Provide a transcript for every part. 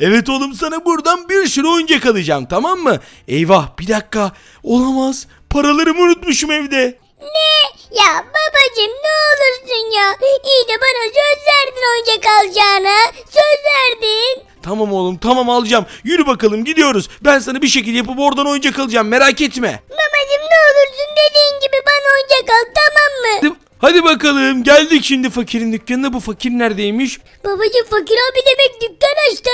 Evet oğlum sana buradan bir sürü oyuncak alacağım tamam mı? Eyvah bir dakika olamaz paralarımı unutmuşum evde. Ne? Ya babacım ne olursun ya. İyi de bana söz verdin oyuncak alacağına. Söz verdin. Tamam oğlum tamam alacağım yürü bakalım gidiyoruz. Ben sana bir şekilde yapıp oradan oyuncak alacağım merak etme. Babacım ne olursun dediğin gibi bana oyuncak al tamam mı? Hadi, bakalım geldik şimdi fakirin dükkanına bu fakir neredeymiş? Babacım fakir abi demek dükkan açtı.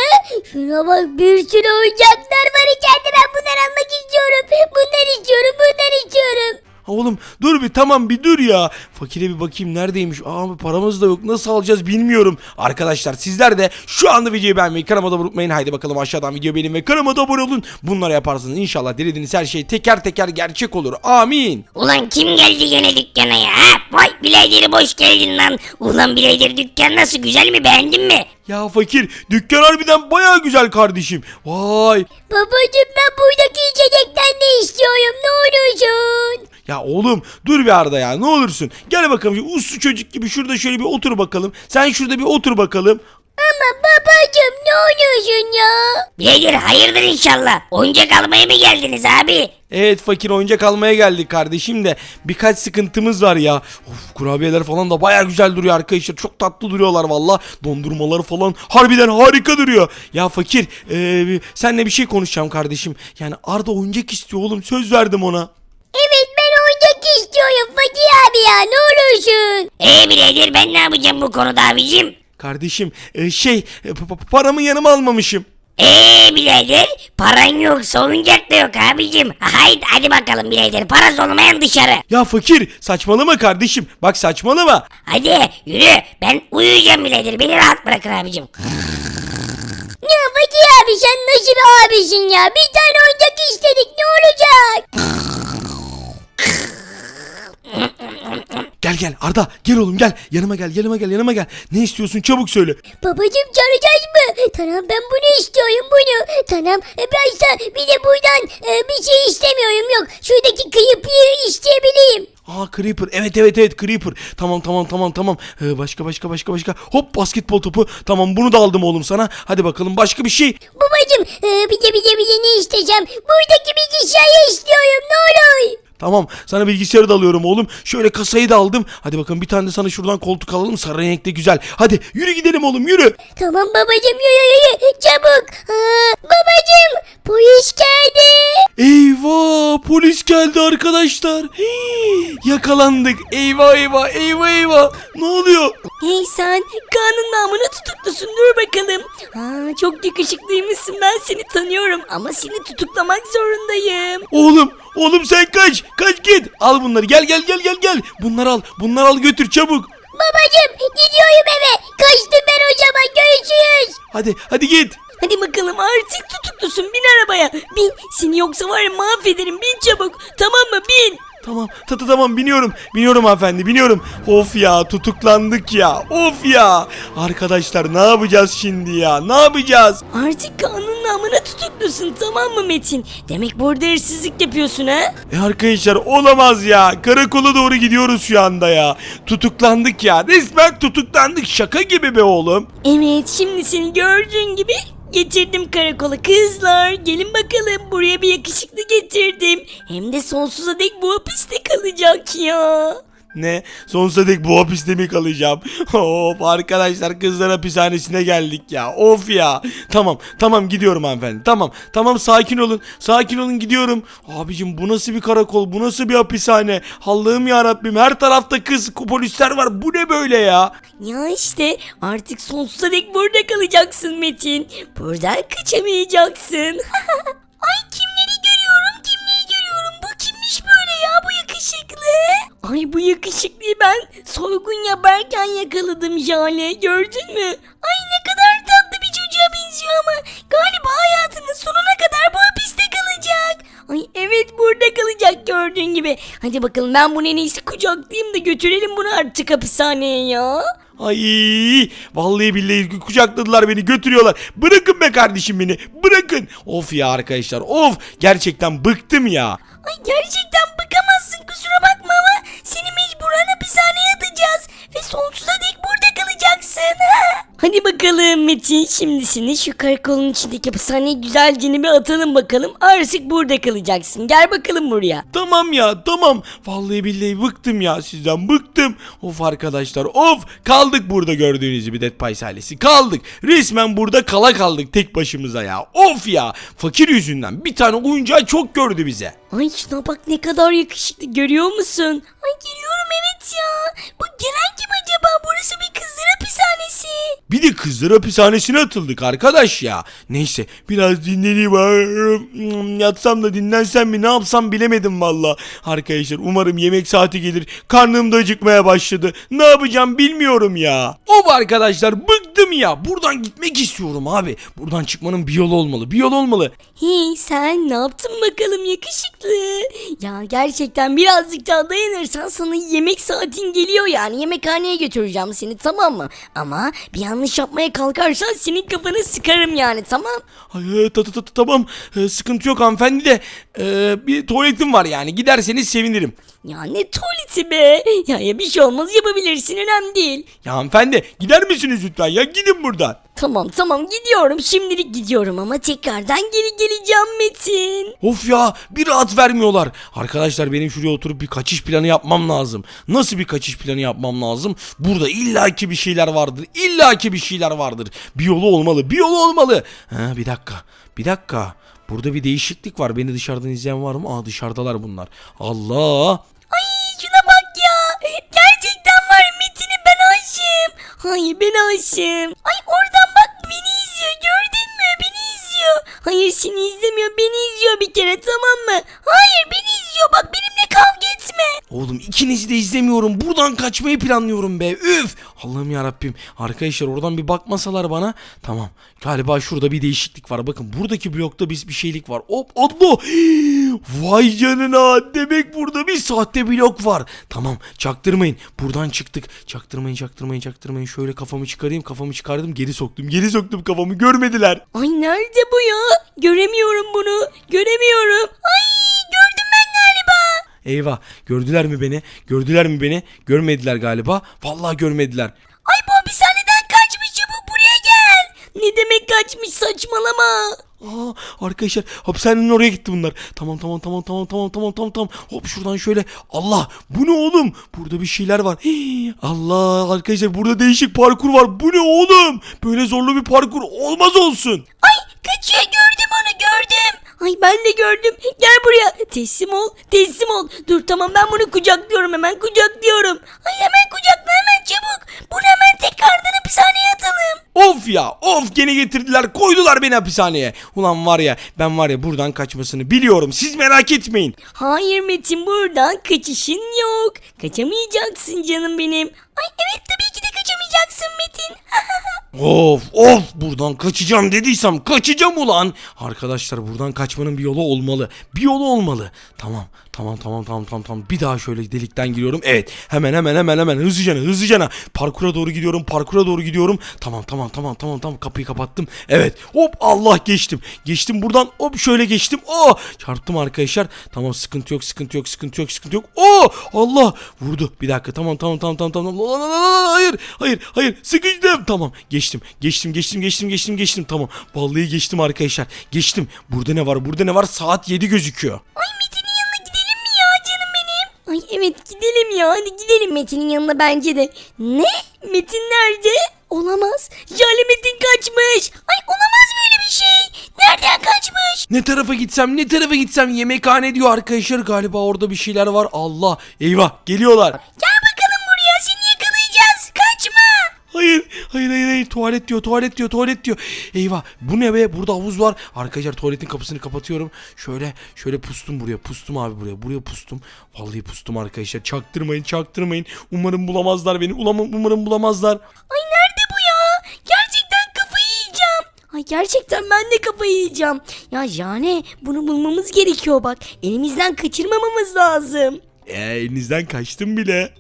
Şuna bak bir sürü oyuncaklar var içeride ben bunları almak istiyorum. Bundan istiyorum bundan istiyorum. Oğlum dur bir tamam bir dur ya. Fakire bir bakayım neredeymiş. Aa paramız da yok. Nasıl alacağız bilmiyorum. Arkadaşlar sizler de şu anda videoyu beğenmeyi kanalıma da unutmayın. Haydi bakalım aşağıdan video beğenin ve kanalıma da abone olun. Bunları yaparsanız inşallah dilediğiniz her şey teker teker gerçek olur. Amin. Ulan kim geldi gene dükkana ya? Ha? Vay bilader hoş geldin lan. Ulan bilader dükkan nasıl güzel mi beğendin mi? Ya fakir dükkan harbiden baya güzel kardeşim. Vay. Babacım ben buradaki içecekten de istiyorum ne olursun. Ya oğlum dur bir Arda ya ne olursun. Gel bakalım şu uslu çocuk gibi şurada şöyle bir otur bakalım. Sen şurada bir otur bakalım. Ama babacım ne olursun ya. Bilader hayırdır inşallah. Oyuncak almaya mı geldiniz abi? Evet fakir oyuncak almaya geldik kardeşim de birkaç sıkıntımız var ya. Of kurabiyeler falan da baya güzel duruyor arkadaşlar. Çok tatlı duruyorlar valla. Dondurmaları falan harbiden harika duruyor. Ya fakir ee, senle bir şey konuşacağım kardeşim. Yani Arda oyuncak istiyor oğlum söz verdim ona. Evet ben oyuncak istiyorum fakir abi ya ne olursun. Eee bilader ben ne yapacağım bu konuda abicim? Kardeşim ee, şey e, pa- pa- paramı yanıma almamışım. Eee birader paran yoksa oyuncak da yok abicim. Haydi hadi bakalım birader parası olmayan dışarı. Ya fakir saçmalama kardeşim. Bak saçmalama. Hadi yürü ben uyuyacağım birader beni rahat bırakın abicim. Ya fakir abi sen nasıl bir abisin ya bir tane oyuncak istedik ne olacak. Gel gel Arda gel oğlum gel. Yanıma gel yanıma gel yanıma gel. Ne istiyorsun çabuk söyle. Babacım çağıracağız mı? Tamam ben bunu istiyorum bunu. Tamam e, ben de bir de buradan e, bir şey istemiyorum yok. Şuradaki kıyıpıyı isteyebileyim. Aa Creeper evet evet evet Creeper tamam tamam tamam tamam ee, başka başka başka başka hop basketbol topu tamam bunu da aldım oğlum sana hadi bakalım başka bir şey Babacım e, bir de bir de bir de ne isteyeceğim? Buradaki bilgisayarı istiyorum ne olur. Tamam sana bilgisayarı da alıyorum oğlum. Şöyle kasayı da aldım. Hadi bakalım bir tane de sana şuradan koltuk alalım. Sarı renkte güzel. Hadi yürü gidelim oğlum yürü. Tamam babacım yürü yürü çabuk. Aa, babacım polis polis geldi arkadaşlar Hii, yakalandık eyvah eyvah eyvah eyvah ne oluyor Hey sen kanun namına tutuklusun dur bakalım. Aa, çok yakışıklıymışsın ben seni tanıyorum ama seni tutuklamak zorundayım. Oğlum, oğlum sen kaç. Kaç git. Al bunları. Gel gel gel gel gel. Bunları al. Bunları al götür çabuk. Babacım gidiyorum eve. Kaçtım ben o zaman görüşürüz. Hadi hadi git. Hadi bakalım artık tutuklusun bin arabaya. Bin seni yoksa var ya mahvederim bin çabuk tamam mı bin. Tamam. Tata tamam biniyorum. Biniyorum hanımefendi. Biniyorum. Of ya tutuklandık ya. Of ya. Arkadaşlar ne yapacağız şimdi ya? Ne yapacağız? Artık kanun namına tutuklusun tamam mı Metin? Demek burada hırsızlık yapıyorsun ha? E arkadaşlar olamaz ya. Karakola doğru gidiyoruz şu anda ya. Tutuklandık ya. Resmen tutuklandık. Şaka gibi be oğlum. Evet şimdi seni gördüğün gibi getirdim karakola kızlar. Gelin bakalım. Buraya bir yakışıklı getirdim. Hem de sonsuza dek bu hapiste kalacak ya. Ne? Sonsuza dek bu hapiste mi kalacağım? Of arkadaşlar kızlar hapishanesine geldik ya. Of ya. Tamam tamam gidiyorum hanımefendi. Tamam tamam sakin olun. Sakin olun gidiyorum. Abicim bu nasıl bir karakol? Bu nasıl bir hapishane? Allah'ım ya Rabbim her tarafta kız polisler var. Bu ne böyle ya? Ya işte artık sonsuza dek burada kalacaksın Metin. Buradan kaçamayacaksın. Ay bu yakışıklıyı ben soygun yaparken yakaladım Jale gördün mü? Ay ne kadar tatlı bir çocuğa benziyor ama galiba hayatının sonuna kadar bu hapiste kalacak. Ay evet burada kalacak gördüğün gibi. Hadi bakalım ben bunu en iyisi kucaklayayım da götürelim bunu artık hapishaneye ya. Ay vallahi billahi kucakladılar beni götürüyorlar. Bırakın be kardeşim beni. Bırakın. Of ya arkadaşlar. Of gerçekten bıktım ya. Ay gerçekten bıkamazsın kusura bakma seni mecburen hapishaneye atacağız. Ve sonsuza dek burada kalacaksın. Hadi bakalım Metin şimdisini şu karakolun içindeki hapishaneye güzelce bir atalım bakalım. Artık burada kalacaksın. Gel bakalım buraya. Tamam ya tamam. Vallahi billahi bıktım ya sizden bıktım. Of arkadaşlar of kaldık burada gördüğünüz gibi Dead Pies ailesi kaldık. Resmen burada kala kaldık tek başımıza ya. Of ya fakir yüzünden bir tane oyuncağı çok gördü bize. Ay şuna bak ne kadar yakışıklı görüyor musun? Ay geliyorum evet ya. Bu gelen kim acaba? Burası bir kızlar hapishanesi. Bir de kızlar hapishanesine atıldık arkadaş ya. Neyse biraz dinleneyim. Yatsam da dinlensem mi ne yapsam bilemedim valla. Arkadaşlar umarım yemek saati gelir. Karnım da acıkmaya başladı. Ne yapacağım bilmiyorum ya. Of arkadaşlar bıktım ya. Buradan gitmek istiyorum abi. Buradan çıkmanın bir yolu olmalı. Bir yol olmalı. Hey sen ne yaptın bakalım yakışıklı? Ya gerçekten birazcık daha dayanırsan sana yemek saatin geliyor yani yemekhaneye götüreceğim seni tamam mı? Ama bir yanlış yapmaya kalkarsan senin kafanı sıkarım yani tamam? Ay, e, ta, ta, ta, ta- tamam E, sıkıntı yok hanımefendi de e, bir tuvaletim var yani giderseniz sevinirim. Ya ne tuvaleti be? Ya, ya bir şey olmaz yapabilirsin önemli değil. Ya hanımefendi gider misiniz lütfen ya gidin buradan. Tamam tamam gidiyorum şimdilik gidiyorum ama tekrardan geri geleceğim Metin. Of ya bir rahat vermiyorlar. Arkadaşlar benim şuraya oturup bir kaçış planı yapmam lazım. Nasıl bir kaçış planı yapmam lazım? Burada illaki bir şeyler vardır. İllaki bir şeyler vardır. Bir yolu olmalı. Bir yolu olmalı. Ha, bir dakika. Bir dakika. Burada bir değişiklik var. Beni dışarıdan izleyen var mı? Aa dışarıdalar bunlar. Allah. Ay şuna bak ya. Gerçekten var Metin'e ben aşığım. Hayır ben aşığım. Ay oradan bak beni izliyor gördün mü? Beni izliyor. Hayır seni izlemiyor beni izliyor bir kere tamam mı? Hayır beni izliyor bak etme. Oğlum ikinizi de izlemiyorum. Buradan kaçmayı planlıyorum be. Üf. Allah'ım ya Rabbim. Arkadaşlar oradan bir bakmasalar bana. Tamam. Galiba şurada bir değişiklik var. Bakın buradaki blokta biz bir şeylik var. Hop Allah. Vay canına. Demek burada bir sahte blok var. Tamam. Çaktırmayın. Buradan çıktık. Çaktırmayın, çaktırmayın, çaktırmayın. Şöyle kafamı çıkarayım. Kafamı çıkardım. Geri soktum. Geri soktum kafamı. Görmediler. Ay nerede bu ya? Göremiyorum bunu. Göremiyorum. Ay. Eyvah. Gördüler mi beni? Gördüler mi beni? Görmediler galiba. Vallahi görmediler. Ay bu hapishaneden kaçmış çabuk buraya gel. Ne demek kaçmış saçmalama. Aa, arkadaşlar hapishanenin oraya gitti bunlar. Tamam tamam tamam tamam tamam tamam tamam tamam. Hop şuradan şöyle. Allah bu ne oğlum? Burada bir şeyler var. Hii, Allah arkadaşlar burada değişik parkur var. Bu ne oğlum? Böyle zorlu bir parkur olmaz olsun. Ay kaçıyor gördüm onu gördüm. Ay ben de gördüm. Gel buraya. Teslim ol. Teslim ol. Dur tamam ben bunu kucaklıyorum hemen kucaklıyorum. Ay hemen kucakla hemen çabuk. Bunu hemen tekrardan hapishaneye atalım. Of ya of gene getirdiler koydular beni hapishaneye. Ulan var ya ben var ya buradan kaçmasını biliyorum. Siz merak etmeyin. Hayır Metin buradan kaçışın yok. Kaçamayacaksın canım benim. Ay evet tabii ki de kaçamayacaksın Metin. Of of buradan kaçacağım dediysem kaçacağım ulan. Arkadaşlar buradan kaçmanın bir yolu olmalı. Bir yolu olmalı. Tamam tamam tamam tamam tamam tamam. Bir daha şöyle delikten giriyorum. Evet hemen hemen hemen hemen hızlıcana hızlıcana. Parkura doğru gidiyorum parkura doğru gidiyorum. Tamam tamam tamam tamam tamam kapıyı kapattım. Evet hop Allah geçtim. Geçtim buradan hop şöyle geçtim. Oh çarptım arkadaşlar. Tamam sıkıntı yok sıkıntı yok sıkıntı yok sıkıntı yok. Oh Allah vurdu. Bir dakika tamam tamam tamam tamam tamam. Hayır hayır hayır sıkıştım. Tamam geçtim geçtim geçtim geçtim geçtim geçtim. Tamam vallahi geçtim arkadaşlar. Geçtim. Burada ne var burada ne var saat 7 gözüküyor. Ay Metin'in Ay evet gidelim ya hadi gidelim Metin'in yanına bence de. Ne? Metin nerede? Olamaz. Jale Metin kaçmış. Ay olamaz böyle bir şey. Nereden kaçmış? Ne tarafa gitsem ne tarafa gitsem yemekhane diyor arkadaşlar galiba orada bir şeyler var. Allah eyvah geliyorlar. Gel Hayır, hayır, hayır, hayır. Tuvalet diyor, tuvalet diyor, tuvalet diyor. Eyvah, bu ne be? Burada havuz var. Arkadaşlar tuvaletin kapısını kapatıyorum. Şöyle, şöyle pustum buraya. Pustum abi buraya. Buraya pustum. Vallahi pustum arkadaşlar. Çaktırmayın, çaktırmayın. Umarım bulamazlar beni. Umarım, umarım bulamazlar. Ay nerede bu ya? Gerçekten kafayı yiyeceğim. Ay gerçekten ben de kafayı yiyeceğim. Ya Jane bunu bulmamız gerekiyor bak. Elimizden kaçırmamamız lazım. Ee, elinizden kaçtım bile.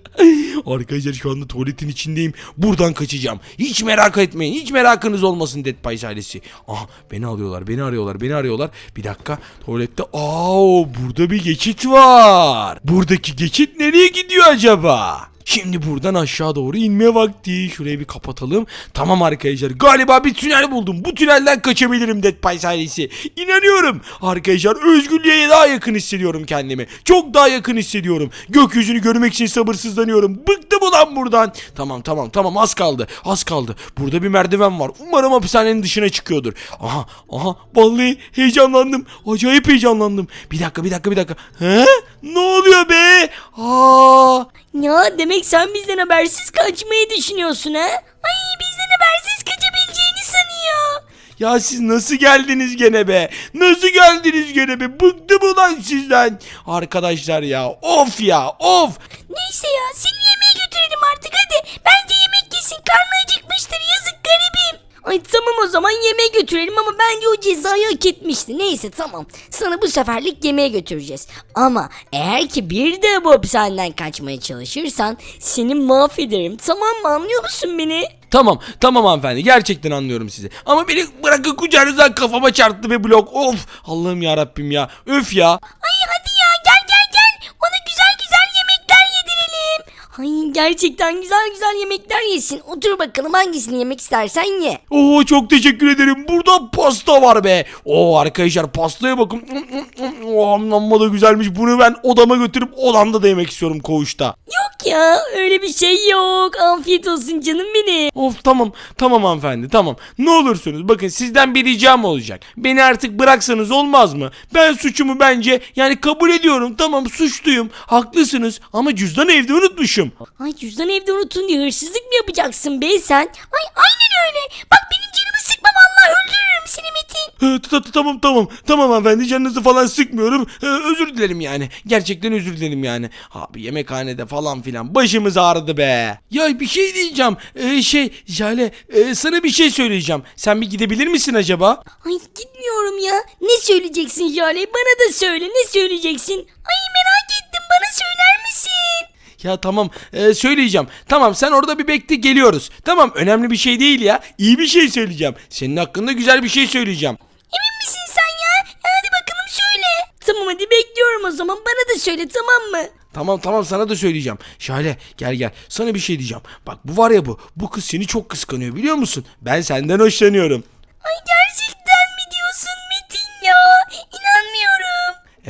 Arkadaşlar şu anda tuvaletin içindeyim. Buradan kaçacağım. Hiç merak etmeyin. Hiç merakınız olmasın Dead Pies ailesi. Aha beni alıyorlar. Beni arıyorlar. Beni arıyorlar. Bir dakika. Tuvalette. Aa burada bir geçit var. Buradaki geçit nereye gidiyor acaba? Şimdi buradan aşağı doğru inme vakti. Şurayı bir kapatalım. Tamam arkadaşlar. Galiba bir tünel buldum. Bu tünelden kaçabilirim Dead Pies ailesi. İnanıyorum. Arkadaşlar özgürlüğe daha yakın hissediyorum kendimi. Çok daha yakın hissediyorum. Gökyüzünü görmek için sabırsızlanıyorum. Bıktım ulan buradan. Tamam tamam tamam az kaldı. Az kaldı. Burada bir merdiven var. Umarım hapishanenin dışına çıkıyordur. Aha aha vallahi heyecanlandım. Acayip heyecanlandım. Bir dakika bir dakika bir dakika. He? Ne oluyor be? Aa! Ya demek sen bizden habersiz kaçmayı düşünüyorsun ha? Ay bizden habersiz kaçabileceğini sanıyor. Ya siz nasıl geldiniz gene be? Nasıl geldiniz gene be? Bıktım ulan sizden. Arkadaşlar ya of ya of. Neyse ya seni yemeğe götürelim artık hadi. Bence yemek yesin karnı acıkmıştır yazık garibim. Ay tamam o zaman yemeğe götürelim ama bence o cezayı hak etmişti. Neyse tamam. Sana bu seferlik yemeğe götüreceğiz. Ama eğer ki bir de bu hapishaneden kaçmaya çalışırsan seni mahvederim. Tamam mı anlıyor musun beni? Tamam tamam hanımefendi gerçekten anlıyorum sizi. Ama beni bırakın kucağınızdan kafama çarptı be blok. Of Allah'ım ya Rabbim ya. Öf ya. Ay hadi ya gel gel gel. Ona güzel güzel yemekler yedirelim. Ay gerçekten güzel güzel yemekler yesin. Otur bakalım hangisini yemek istersen ye. Oo çok teşekkür ederim. Burada pasta var be. Oo arkadaşlar pastaya bakın. Oo amma da güzelmiş. Bunu ben odama götürüp odamda da yemek istiyorum koğuşta. Yok ya öyle bir şey yok. Afiyet olsun canım benim. Of tamam tamam hanımefendi tamam. Ne olursunuz bakın sizden bir ricam olacak. Beni artık bıraksanız olmaz mı? Ben suçumu bence yani kabul ediyorum. Tamam suçluyum. Haklısınız ama cüzdan evde unutmuşum. Ay cüzdan evde unuttun diye hırsızlık mı yapacaksın be sen? Ay aynen öyle. Bak benim canımı sıkma vallahi öldürürüm seni Metin. Ee, ta- ta- Tamam tamam tamam hanımefendi canınızı falan sıkmıyorum. Ee, Özür dilerim yani. Gerçekten özür dilerim yani. Abi yemekhanede falan filan başımız ağrıdı be. Ya bir şey diyeceğim. Ee, şey Jale e, sana bir şey söyleyeceğim. Sen bir gidebilir misin acaba? Ay gitmiyorum ya. Ne söyleyeceksin Jale? Bana da söyle ne söyleyeceksin? Ay merak ettim bana misin? Ya tamam e, söyleyeceğim. Tamam sen orada bir bekle geliyoruz. Tamam önemli bir şey değil ya. İyi bir şey söyleyeceğim. Senin hakkında güzel bir şey söyleyeceğim. Emin misin sen ya? Hadi bakalım söyle. Tamam hadi bekliyorum o zaman. Bana da söyle tamam mı? Tamam tamam sana da söyleyeceğim. Şale gel gel. Sana bir şey diyeceğim. Bak bu var ya bu. Bu kız seni çok kıskanıyor biliyor musun? Ben senden hoşlanıyorum.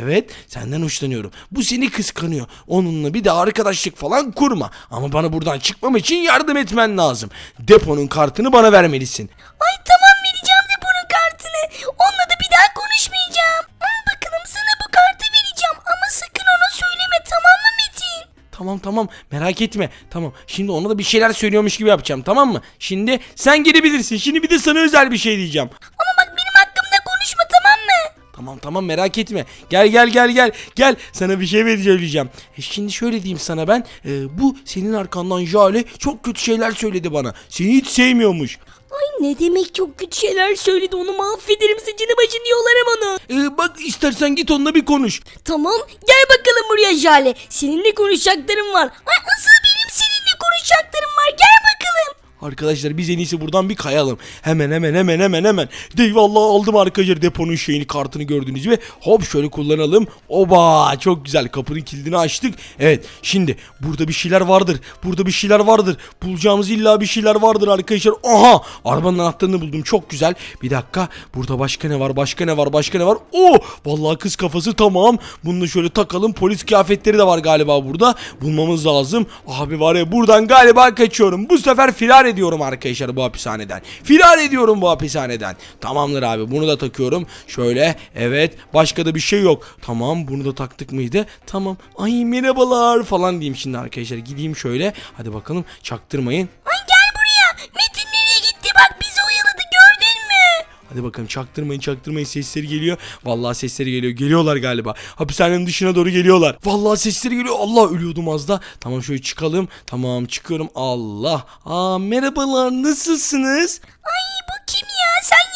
Evet senden hoşlanıyorum. Bu seni kıskanıyor. Onunla bir de arkadaşlık falan kurma. Ama bana buradan çıkmam için yardım etmen lazım. Deponun kartını bana vermelisin. Ay tamam vereceğim deponun kartını. Onunla da bir daha konuşmayacağım. Al bakalım sana bu kartı vereceğim. Ama sakın ona söyleme tamam mı Metin? Tamam tamam merak etme. Tamam şimdi ona da bir şeyler söylüyormuş gibi yapacağım tamam mı? Şimdi sen gelebilirsin. Şimdi bir de sana özel bir şey diyeceğim. Ama Tamam tamam merak etme. Gel gel gel gel. Gel sana bir şey vereceğim. E şimdi şöyle diyeyim sana ben. e, bu senin arkandan Jale çok kötü şeyler söyledi bana. Seni hiç sevmiyormuş. Ay ne demek çok kötü şeyler söyledi onu mahvederim saçını başını yolarım onu. E, bak istersen git onunla bir konuş. Tamam gel bakalım buraya Jale. Seninle konuşacaklarım var. Ay asıl benim seninle konuşacaklarım. Arkadaşlar biz en iyisi buradan bir kayalım. Hemen hemen hemen hemen hemen. Deyvallah aldım arkadaşlar deponun şeyini kartını gördüğünüz gibi. Hop şöyle kullanalım. Oba çok güzel kapının kilidini açtık. Evet şimdi burada bir şeyler vardır. Burada bir şeyler vardır. Bulacağımız illa bir şeyler vardır arkadaşlar. Aha arabanın anahtarını buldum çok güzel. Bir dakika burada başka ne var başka ne var başka ne var. Oo vallahi kız kafası tamam. Bunu şöyle takalım. Polis kıyafetleri de var galiba burada. Bulmamız lazım. Abi var ya buradan galiba kaçıyorum. Bu sefer firar ediyorum arkadaşlar bu hapishaneden. Firar ediyorum bu hapishaneden. Tamamdır abi bunu da takıyorum. Şöyle evet başka da bir şey yok. Tamam bunu da taktık mıydı? Tamam. Ay merhabalar falan diyeyim şimdi arkadaşlar. Gideyim şöyle. Hadi bakalım çaktırmayın. Ay gel buraya. Metin Hadi bakalım çaktırmayın çaktırmayın sesleri geliyor. Vallahi sesleri geliyor. Geliyorlar galiba. Hapishanenin dışına doğru geliyorlar. Vallahi sesleri geliyor. Allah ölüyordum az da. Tamam şöyle çıkalım. Tamam çıkıyorum. Allah. Aa merhabalar nasılsınız? Ay bu kim ya? Sen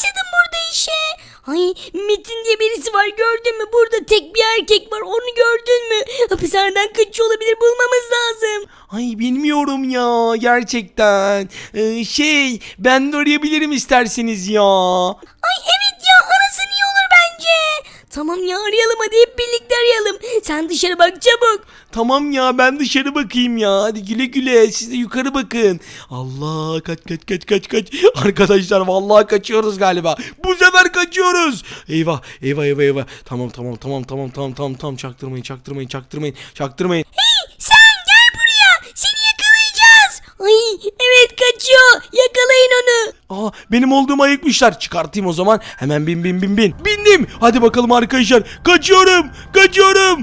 başladın burada işe? Ay Metin diye birisi var gördün mü? Burada tek bir erkek var onu gördün mü? Hapishaneden kaçıyor olabilir bulmamız lazım. Ay bilmiyorum ya gerçekten. Ee, şey ben de arayabilirim isterseniz ya. Ay evet ya arasın iyi olur bence. Tamam ya arayalım hadi hep birlikte arayalım. Sen dışarı bak çabuk. Tamam ya ben dışarı bakayım ya. Hadi güle güle siz de yukarı bakın. Allah kaç kaç kaç kaç kaç. Arkadaşlar vallahi kaçıyoruz galiba. Bu sefer kaçıyoruz. Eyvah eyvah eyvah eyvah. Tamam tamam tamam tamam tamam tamam tamam çaktırmayın çaktırmayın çaktırmayın çaktırmayın. Sen gel buraya. Seni yakalayacağız. Ay evet kaçıyor. Yakalayın onu. Aa benim olduğumu ayıkmışlar. Çıkartayım o zaman. Hemen bin bin bin bin. Bindim. Hadi bakalım arkadaşlar. Kaçıyorum. Kaçıyorum.